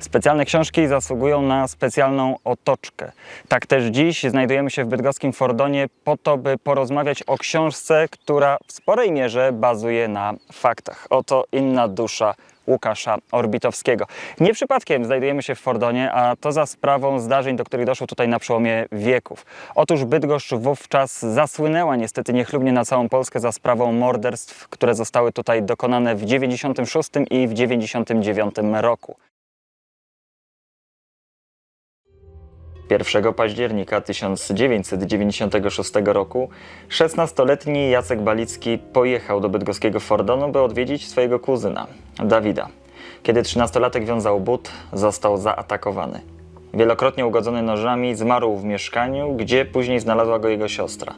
Specjalne książki zasługują na specjalną otoczkę. Tak też dziś znajdujemy się w bydgoskim Fordonie po to, by porozmawiać o książce, która w sporej mierze bazuje na faktach. Oto inna dusza Łukasza Orbitowskiego. Nie przypadkiem znajdujemy się w Fordonie, a to za sprawą zdarzeń, do których doszło tutaj na przełomie wieków. Otóż Bydgoszcz wówczas zasłynęła niestety niechlubnie na całą Polskę za sprawą morderstw, które zostały tutaj dokonane w 96 i w 99 roku. 1 października 1996 roku 16-letni Jacek Balicki pojechał do bydgoskiego Fordonu, by odwiedzić swojego kuzyna, Dawida. Kiedy 13-latek wiązał but, został zaatakowany. Wielokrotnie ugodzony nożami, zmarł w mieszkaniu, gdzie później znalazła go jego siostra.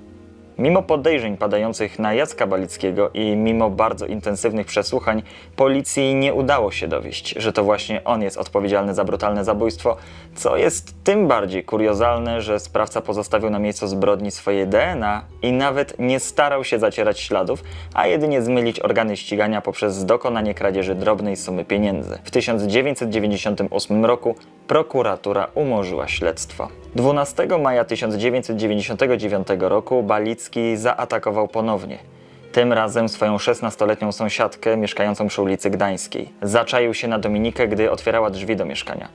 Mimo podejrzeń padających na Jacka Balickiego i mimo bardzo intensywnych przesłuchań, policji nie udało się dowieść, że to właśnie on jest odpowiedzialny za brutalne zabójstwo, co jest tym bardziej kuriozalne, że sprawca pozostawił na miejscu zbrodni swoje DNA i nawet nie starał się zacierać śladów, a jedynie zmylić organy ścigania poprzez dokonanie kradzieży drobnej sumy pieniędzy. W 1998 roku prokuratura umorzyła śledztwo. 12 maja 1999 roku Balicki zaatakował ponownie. Tym razem swoją 16-letnią sąsiadkę mieszkającą przy ulicy Gdańskiej. Zaczaił się na Dominikę, gdy otwierała drzwi do mieszkania.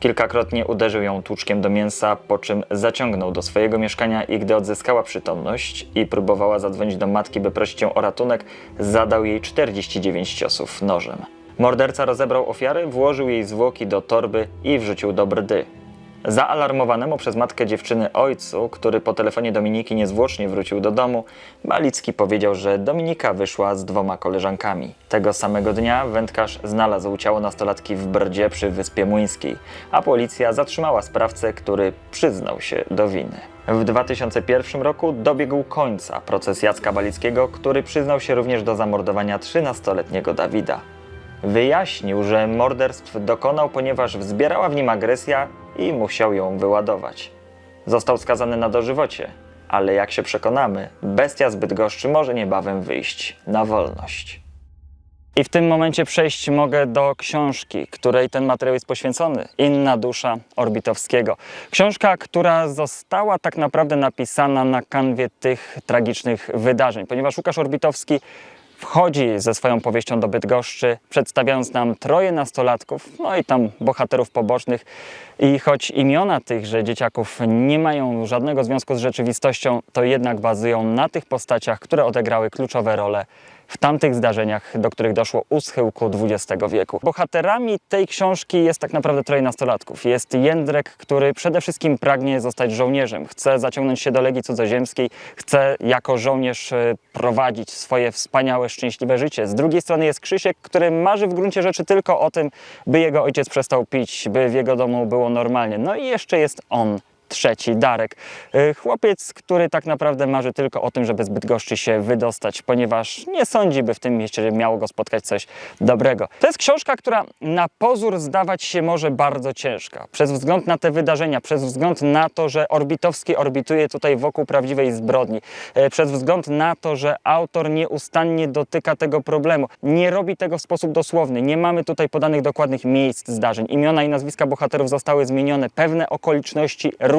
Kilkakrotnie uderzył ją tłuczkiem do mięsa, po czym zaciągnął do swojego mieszkania i gdy odzyskała przytomność i próbowała zadzwonić do matki, by prosić ją o ratunek, zadał jej 49 ciosów nożem. Morderca rozebrał ofiarę, włożył jej zwłoki do torby i wrzucił do brdy. Zaalarmowanemu przez matkę dziewczyny ojcu, który po telefonie Dominiki niezwłocznie wrócił do domu, Balicki powiedział, że Dominika wyszła z dwoma koleżankami. Tego samego dnia wędkarz znalazł ciało nastolatki w Brdzie przy Wyspie Młyńskiej, a policja zatrzymała sprawcę, który przyznał się do winy. W 2001 roku dobiegł końca proces Jacka Balickiego, który przyznał się również do zamordowania 13-letniego Dawida. Wyjaśnił, że morderstw dokonał, ponieważ wzbierała w nim agresja i musiał ją wyładować. Został skazany na dożywocie, ale jak się przekonamy, bestia z Bydgoszczy może niebawem wyjść na wolność. I w tym momencie przejść mogę do książki, której ten materiał jest poświęcony. Inna dusza Orbitowskiego. Książka, która została tak naprawdę napisana na kanwie tych tragicznych wydarzeń, ponieważ Łukasz Orbitowski wchodzi ze swoją powieścią do Bydgoszczy, przedstawiając nam troje nastolatków, no i tam bohaterów pobocznych. I choć imiona tychże dzieciaków nie mają żadnego związku z rzeczywistością, to jednak bazują na tych postaciach, które odegrały kluczowe role w tamtych zdarzeniach, do których doszło u schyłku XX wieku. Bohaterami tej książki jest tak naprawdę troje nastolatków. Jest Jędrek, który przede wszystkim pragnie zostać żołnierzem, chce zaciągnąć się do Legii Cudzoziemskiej, chce jako żołnierz e, prowadzić swoje wspaniałe, szczęśliwe życie. Z drugiej strony jest Krzysiek, który marzy w gruncie rzeczy tylko o tym, by jego ojciec przestał pić, by w jego domu było normalnie. No i jeszcze jest on, trzeci, Darek. Y, Chłopiec, który tak naprawdę marzy tylko o tym, żeby z Bydgoszczy się wydostać, ponieważ nie sądzi, by w tym mieście miało go spotkać coś dobrego. To jest książka, która na pozór zdawać się może bardzo ciężka. Przez wzgląd na te wydarzenia, przez wzgląd na to, że Orbitowski orbituje tutaj wokół prawdziwej zbrodni, y, przez wzgląd na to, że autor nieustannie dotyka tego problemu. Nie robi tego w sposób dosłowny. Nie mamy tutaj podanych dokładnych miejsc zdarzeń. Imiona i nazwiska bohaterów zostały zmienione, pewne okoliczności również.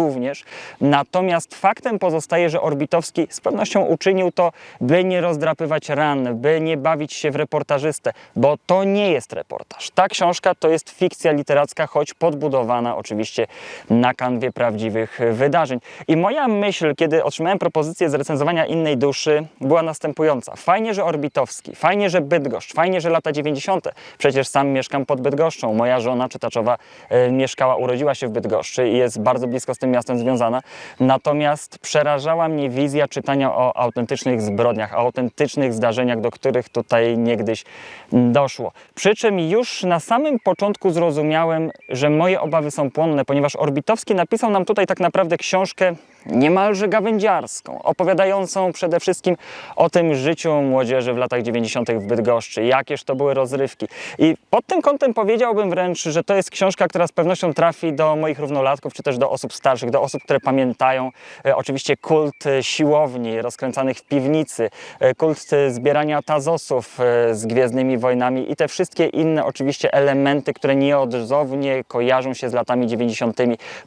Natomiast faktem pozostaje, że Orbitowski z pewnością uczynił to, by nie rozdrapywać ran, by nie bawić się w reportażystę, bo to nie jest reportaż. Ta książka to jest fikcja literacka, choć podbudowana oczywiście na kanwie prawdziwych wydarzeń. I moja myśl, kiedy otrzymałem propozycję zrecenzowania innej duszy, była następująca. Fajnie, że Orbitowski, fajnie, że Bydgoszcz, fajnie, że lata 90. Przecież sam mieszkam pod Bydgoszczą. Moja żona czytaczowa e, mieszkała, urodziła się w Bydgoszczy i jest bardzo blisko z tym miastem związana. Natomiast przerażała mnie wizja czytania o autentycznych zbrodniach, autentycznych zdarzeniach, do których tutaj niegdyś doszło. Przy czym już na samym początku zrozumiałem, że moje obawy są płonne, ponieważ Orbitowski napisał nam tutaj tak naprawdę książkę niemalże gawędziarską, opowiadającą przede wszystkim o tym życiu młodzieży w latach 90. w Bydgoszczy, jakież to były rozrywki. I pod tym kątem powiedziałbym wręcz, że to jest książka, która z pewnością trafi do moich równolatków, czy też do osób starszych, do osób, które pamiętają e, oczywiście kult e, siłowni rozkręcanych w piwnicy, e, kult e, zbierania tazosów e, z Gwiezdnymi Wojnami i te wszystkie inne oczywiście elementy, które nieodzownie kojarzą się z latami 90.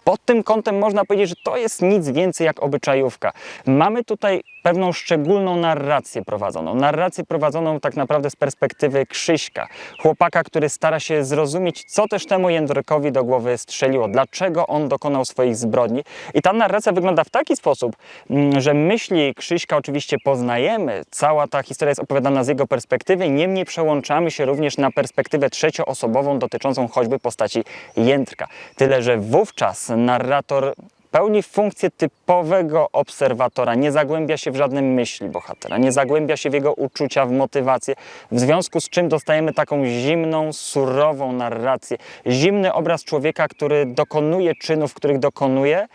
Pod tym kątem można powiedzieć, że to jest nic więcej jak obyczajówka. Mamy tutaj pewną szczególną narrację prowadzoną. Narrację prowadzoną tak naprawdę z perspektywy Krzyśka, chłopaka, który stara się zrozumieć, co też temu Jędrykowi do głowy strzeliło, dlaczego on dokonał swoich zbrodni. I ta narracja wygląda w taki sposób, mm, że myśli Krzyśka oczywiście poznajemy, cała ta historia jest opowiadana z jego perspektywy, niemniej przełączamy się również na perspektywę trzecioosobową dotyczącą choćby postaci Jędrka. Tyle, że wówczas narrator pełni funkcję typowego obserwatora, nie zagłębia się w żadne myśli bohatera, nie zagłębia się w jego uczucia, w motywację, w związku z czym dostajemy taką zimną, surową narrację, zimny obraz człowieka, który dokonuje czynów, których dokonuje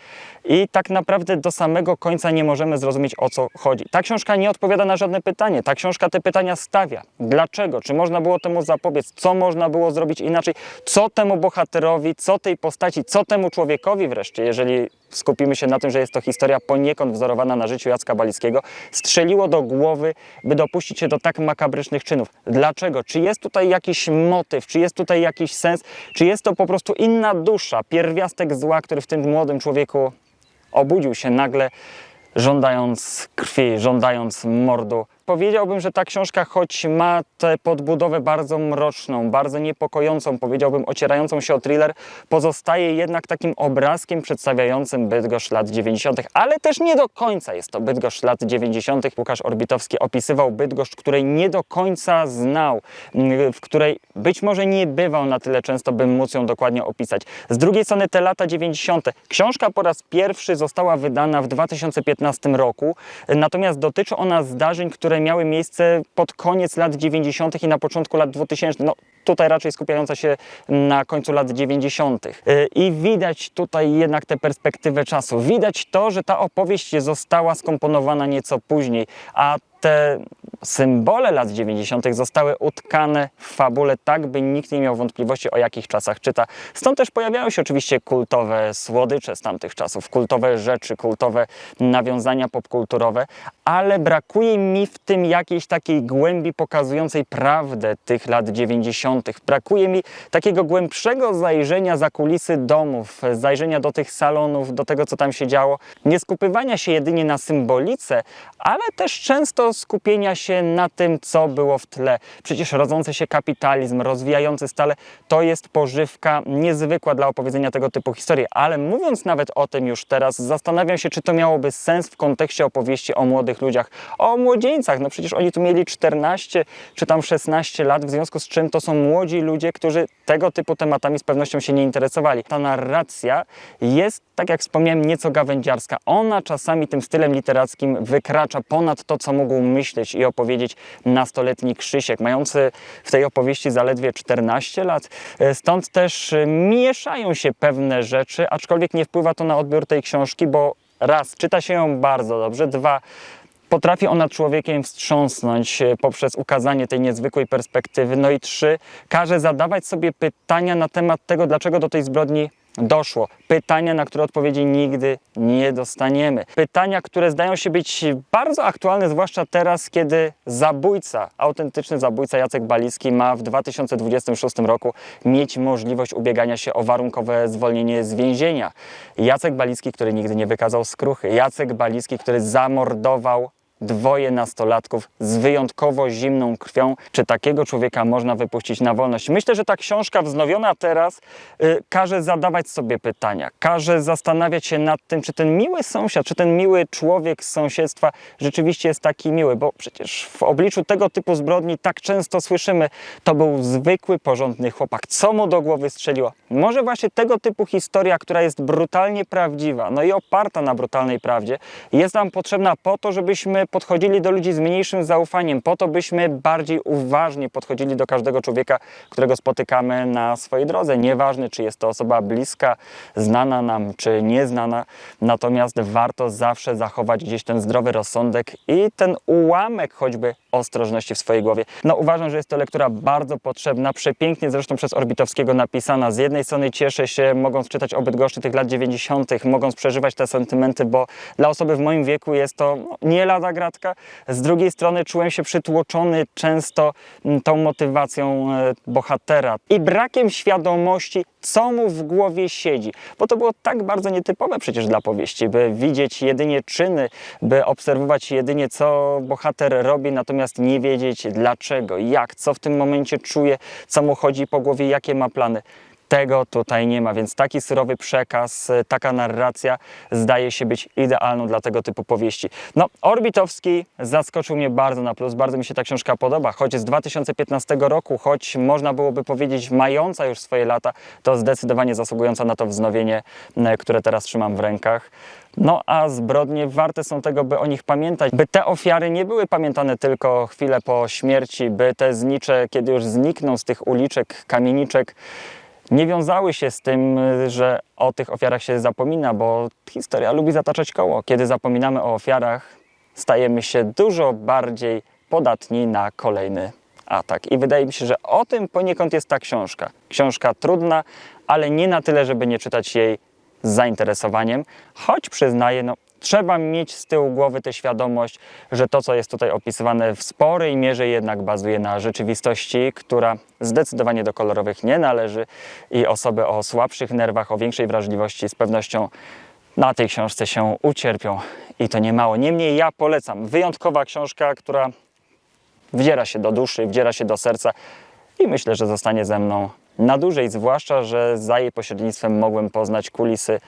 i tak naprawdę do samego końca nie możemy zrozumieć o co chodzi. Ta książka nie odpowiada na żadne pytanie, ta książka te pytania stawia. Dlaczego? Czy można było temu zapobiec? Co można było zrobić inaczej? Co temu bohaterowi, co tej postaci, co temu człowiekowi wreszcie, jeżeli skupimy się na tym, że jest to historia poniekąd wzorowana na życiu Jacka Balickiego, strzeliło do głowy, by dopuścić się do tak makabrycznych czynów. Dlaczego? Czy jest tutaj jakiś motyw? Czy jest tutaj jakiś sens? Czy jest to po prostu inna dusza, pierwiastek zła, który w tym młodym człowieku obudził się nagle, żądając krwi, żądając mordu. Powiedziałbym, że ta książka, choć ma tę podbudowę bardzo mroczną, bardzo niepokojącą, powiedziałbym ocierającą się o thriller, pozostaje jednak takim obrazkiem przedstawiającym Bydgoszcz lat 90., ale też nie do końca jest to Bydgoszcz lat 90. Łukasz Orbitowski opisywał Bydgoszcz, której nie do końca znał, mm, w której być może nie bywał na tyle często, by móc ją dokładnie opisać. Z drugiej strony te lata 90. Książka po raz pierwszy została wydana w 2015 roku, natomiast dotyczy ona zdarzeń, które miały miejsce pod koniec lat 90. i na początku lat 2000. No, tutaj raczej skupiająca się na końcu lat 90. Yy, I widać tutaj jednak tę perspektywę czasu. Widać to, że ta opowieść została skomponowana nieco później, a te symbole lat 90. zostały utkane w fabule tak, by nikt nie miał wątpliwości, o jakich czasach czyta. Stąd też pojawiają się oczywiście kultowe słodycze z tamtych czasów, kultowe rzeczy, kultowe nawiązania popkulturowe, ale brakuje mi w tym jakiejś takiej głębi pokazującej prawdę tych lat 90. Brakuje mi takiego głębszego zajrzenia za kulisy domów, zajrzenia do tych salonów, do tego, co tam się działo. Nie skupywania się jedynie na symbolice, ale też często skupienia się na tym, co było w tle. Przecież rodzący się kapitalizm, rozwijający stale, to jest pożywka niezwykła dla opowiedzenia tego typu historii. Ale mówiąc nawet o tym już teraz, zastanawiam się, czy to miałoby sens w kontekście opowieści o młodych ludziach, o młodzieńcach. No przecież oni tu mieli 14 czy tam 16 lat, w związku z czym to są młodzi ludzie, którzy tego typu tematami z pewnością się nie interesowali. Ta narracja jest, tak jak wspomniałem, nieco gawędziarska. Ona czasami tym stylem literackim wykracza ponad to, co mógł myśleć i opowiedzieć nastoletni Krzysiek, mający w tej opowieści zaledwie 14 lat. E, Stąd też e, mieszają się pewne rzeczy, aczkolwiek nie wpływa to na odbiór tej książki, bo raz, czyta się ją bardzo dobrze, dwa, Potrafi ona człowiekiem wstrząsnąć e, poprzez ukazanie tej niezwykłej perspektywy. No i trzy, każe zadawać sobie pytania na temat tego, dlaczego do tej zbrodni doszło. Pytania, na które odpowiedzi nigdy nie dostaniemy. Pytania, które zdają się być bardzo aktualne, zwłaszcza teraz, kiedy zabójca, autentyczny zabójca Jacek Balicki ma w 2026 roku mieć możliwość ubiegania się o warunkowe zwolnienie z więzienia. Jacek Balicki, który nigdy nie wykazał skruchy. Jacek Balicki, który zamordował dwoje nastolatków z wyjątkowo zimną krwią. Czy takiego człowieka można wypuścić na wolność? Myślę, że ta książka wznowiona teraz y, każe zadawać sobie pytania, każe zastanawiać się nad tym, czy ten miły sąsiad, czy ten miły człowiek z sąsiedztwa rzeczywiście jest taki miły, bo przecież w obliczu tego typu zbrodni tak często słyszymy, to był zwykły, porządny chłopak. Co mu do głowy strzeliło? Może właśnie tego typu historia, która jest brutalnie prawdziwa, no i oparta na brutalnej prawdzie, jest nam potrzebna po to, żebyśmy podchodzili do ludzi z mniejszym zaufaniem, po to byśmy bardziej uważnie podchodzili do każdego człowieka, którego spotykamy na swojej drodze. Nieważne, czy jest to osoba bliska, znana nam, czy nieznana, natomiast warto zawsze zachować gdzieś ten zdrowy rozsądek i ten ułamek choćby ostrożności w swojej głowie. No uważam, że jest to lektura bardzo potrzebna, przepięknie zresztą przez Orbitowskiego napisana. Z jednej strony cieszę się, mogąc czytać o Bydgoszczy tych lat 90., mogąc przeżywać te sentymenty, bo dla osoby w moim wieku jest to no, nie lada gratka. Z drugiej strony czułem się przytłoczony często tą motywacją e, bohatera i brakiem świadomości, co mu w głowie siedzi. Bo to było tak bardzo nietypowe przecież dla powieści, by widzieć jedynie czyny, by obserwować jedynie, co bohater robi, natomiast nie wiedzieć dlaczego, jak, co w tym momencie czuje, co mu chodzi po głowie, jakie ma plany. Tego tutaj nie ma, więc taki surowy przekaz, e, taka narracja zdaje się być idealną dla tego typu powieści. No, Orbitowski zaskoczył mnie bardzo na plus, bardzo mi się ta książka podoba, choć z 2015 roku, choć można byłoby powiedzieć mająca już swoje lata, to zdecydowanie zasługująca na to wznowienie, które teraz trzymam w rękach. No a zbrodnie warte są tego, by o nich pamiętać, by te ofiary nie były pamiętane tylko chwilę po śmierci, by te znicze, kiedy już znikną z tych uliczek, kamieniczek, nie wiązały się z tym, że o tych ofiarach się zapomina, bo historia lubi zataczać koło. Kiedy zapominamy o ofiarach, stajemy się dużo bardziej podatni na kolejny atak. I wydaje mi się, że o tym poniekąd jest ta książka. Książka trudna, ale nie na tyle, żeby nie czytać jej z zainteresowaniem, choć przyznaję, no, trzeba mieć z tyłu głowy tę świadomość, że to, co jest tutaj opisywane w sporej mierze jednak bazuje na rzeczywistości, która zdecydowanie do kolorowych nie należy i osoby o słabszych nerwach, o większej wrażliwości z pewnością na tej książce się ucierpią i to niemało. Niemniej ja polecam. Wyjątkowa książka, która wdziera się do duszy, wdziera się do serca i myślę, że zostanie ze mną na dłużej, zwłaszcza, że za jej pośrednictwem mogłem poznać kulisy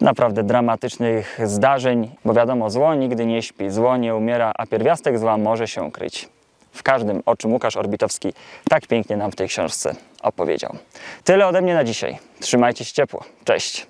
naprawdę dramatycznych zdarzeń, bo wiadomo, zło nigdy nie śpi, zło nie umiera, a pierwiastek zła może się kryć. W każdym, o czym Łukasz Orbitowski tak pięknie nam w tej książce opowiedział. Tyle ode mnie na dzisiaj. Trzymajcie się ciepło. Cześć.